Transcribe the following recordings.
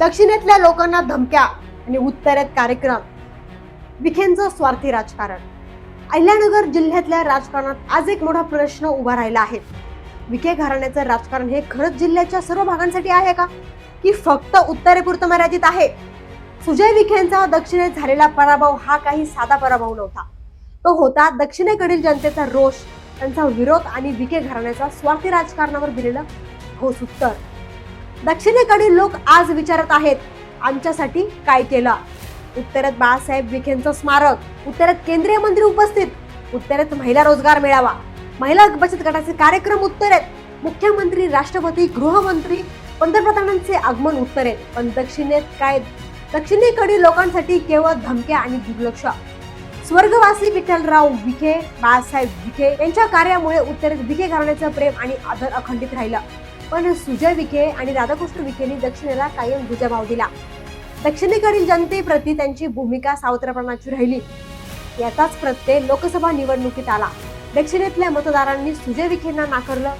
दक्षिणेतल्या लोकांना धमक्या आणि उत्तरेत कार्यक्रम. विखेंचं स्वार्थी राजकारण. अहिल्यानगर जिल्ह्यातल्या राजकारणात आज एक मोठा प्रश्न उभा राहिला आहे. विखे घराण्याचं राजकारण हे खरंच जिल्ह्याच्या सर्व भागांसाठी आहे का? की फक्त उत्तरेपुरतं मर्यादित आहे? सुजय विखेंचा दक्षिणेत झालेला पराभव हा काही साधा पराभव नव्हता. तो होता दक्षिणेकडील जनतेचा रोष त्यांचा विरोध आणि विखे घराण्याचा स्वार्थी राजकारणावर दिलेलं ठोस उत्तर. दक्षिणेकडील लोक आज विचारत आहेत आमच्यासाठी काय केलं? उत्तरेत बाळासाहेब विखेंचं स्मारक उत्तरेत केंद्रीय मंत्री उपस्थित उत्तरेत महिला रोजगार मिळावा महिला बचत गटाचे कार्यक्रम उत्तरेत मुख्यमंत्री राष्ट्रपती गृहमंत्री पंतप्रधानांचे आगमन उत्तरेत. पण दक्षिणेत काय? दक्षिणेकडील लोकांसाठी केवळ धमक्या आणि दुर्लक्ष. स्वर्गवासी विठ्ठलराव विखे बाळासाहेब विखे यांच्या कार्यामुळे उत्तरेत विखे घराण्याचं प्रेम आणि आदर अखंडित राहिलं. पण सुजय विखे आणि राधाकृष्ण विखेंनी दक्षिणेला कायम दुजाभाव दिला. दक्षिणेकडील जनतेप्रती त्यांची भूमिका सावत्रपणाची राहिली. याचाच प्रत्यय लोकसभा निवडणुकीत आला. दक्षिणेतल्या मतदारांनी सुजय विखेंना नाकारलं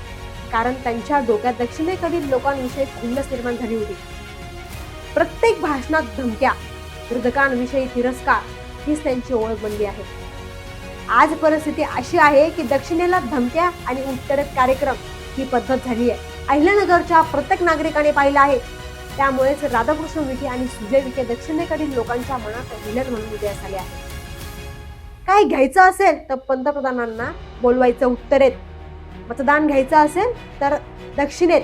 कारण त्यांच्या डोक्यात दक्षिणेकडील लोकांविषयी खुन्नस निर्माण झाली होती. प्रत्येक भाषणात धमक्या विरोधकांविषयी तिरस्कार हीच त्यांची ओळख बनली आहे. आज परिस्थिती अशी आहे की दक्षिणेला धमक्या आणि उत्तरेत कार्यक्रम ही पद्धत झाली आहे अहिल्यानगरच्या प्रत्येक नागरिकाने पाहिलं आहे. त्यामुळेच राधाकृष्ण विखे आणि सुजय विखे दक्षिणेकडील लोकांच्या मनात विलन म्हणून उदयास आले आहे काय घ्यायचं असेल तर पंतप्रधानांना बोलवायचं उत्तरेत. मतदान घ्यायचं असेल तर दक्षिणेत.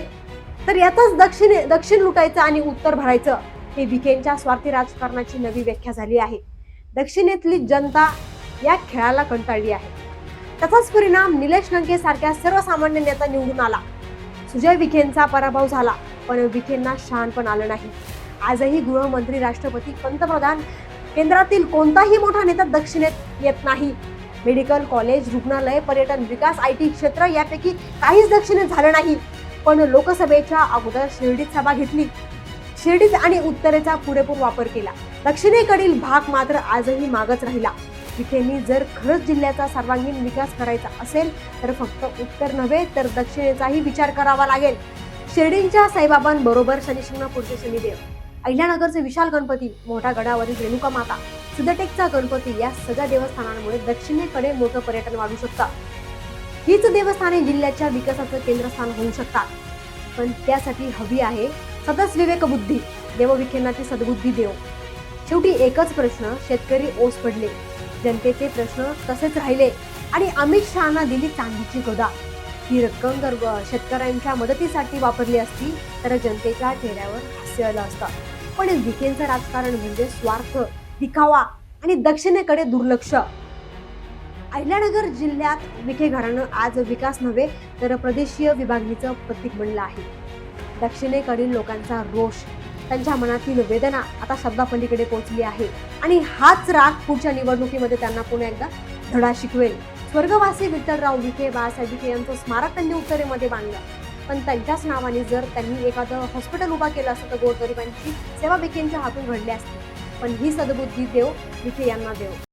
तर यातच दक्षिणे दक्षिण लुटायचं आणि उत्तर भरायचं हे विखेंच्या स्वार्थी राजकारणाची नवी व्याख्या झाली आहे. दक्षिणेतली जनता या खेळाला कंटाळली आहे. त्याचाच परिणाम निलेश लंके सारख्या सर्वसामान्य नेता निवडून आला. सुजय विखेंचा पराभव झाला पण विखेंना शहाणपण आलं नाही. आजही गृहमंत्री राष्ट्रपती पंतप्रधान केंद्रातील कोणताही मोठा नेता दक्षिणेत येत नाही. मेडिकल कॉलेज रुग्णालय पर्यटन विकास आय टी क्षेत्र यापैकी काहीच दक्षिणेत झालं नाही. पण लोकसभेच्या अगोदर शिर्डीत सभा घेतली. शिर्डीत आणि उत्तरेचा पुरेपूर वापर केला. दक्षिणेकडील भाग मात्र आजही मागच राहिला. विखेंनी जर खरंच जिल्ह्याचा सर्वांगीण विकास करायचा असेल तर फक्त उत्तर नव्हे तर दक्षिणेचाही विचार करावा लागेल. शिर्डींच्या साईबाबांबरोबर शनिशिंगणापूरचे शनिदेव. अहिल्यानगरचे विशाल गणपती मोठा गडावरील रेणुका माता. सिद्धटेकचा गणपती या सगळ्या देवस्थानांमुळे दक्षिणेकडे मोठं पर्यटन वाढू शकतं. हीच देवस्थाने जिल्ह्याच्या विकासाचं केंद्रस्थान होऊ शकतात. पण त्यासाठी हवी आहे सदस विवेक बुद्धी देवविखेंना ती सद्बुद्धी देव. शेवटी एकच प्रश्न शेतकरी ओस पडले. जनतेचे प्रश्न तसेच राहिले. आणि अमित शहाना दिली चांदीची गोदा. ही रक्कम जर शेतकऱ्यांच्या मदतीसाठी वापरली असती तर जनतेच्या चेहऱ्यावर हास्य आलं असतं. पण विकेंचं राजकारण म्हणजे स्वार्थ दिखावा आणि दक्षिणेकडे दुर्लक्ष. अहिल्यानगर जिल्ह्यात विखे घराणं आज विकास नव्हे तर प्रदेशीय विभागणीचं प्रतीक बनलं आहे. दक्षिणेकडील लोकांचा रोष त्यांच्या मनातील वेदना आता शब्दापलीकडे पोहोचली आहे. आणि हाच राग पुढच्या निवडणुकीमध्ये त्यांना पुन्हा एकदा धडा शिकवेल. स्वर्गवासी विठ्ठलराव विखे बाळासाहेब विखे यांचं स्मारक त्यांनी उत्तरेमध्ये बांधलं. पण त्यांच्याच नावाने जर त्यांनी एखादं हॉस्पिटल उभा केलं असतं तर गोरगरिबांची सेवा विखेंच्या हातून घडली असते. पण ही सद्बुद्धी देव विखे यांना देव.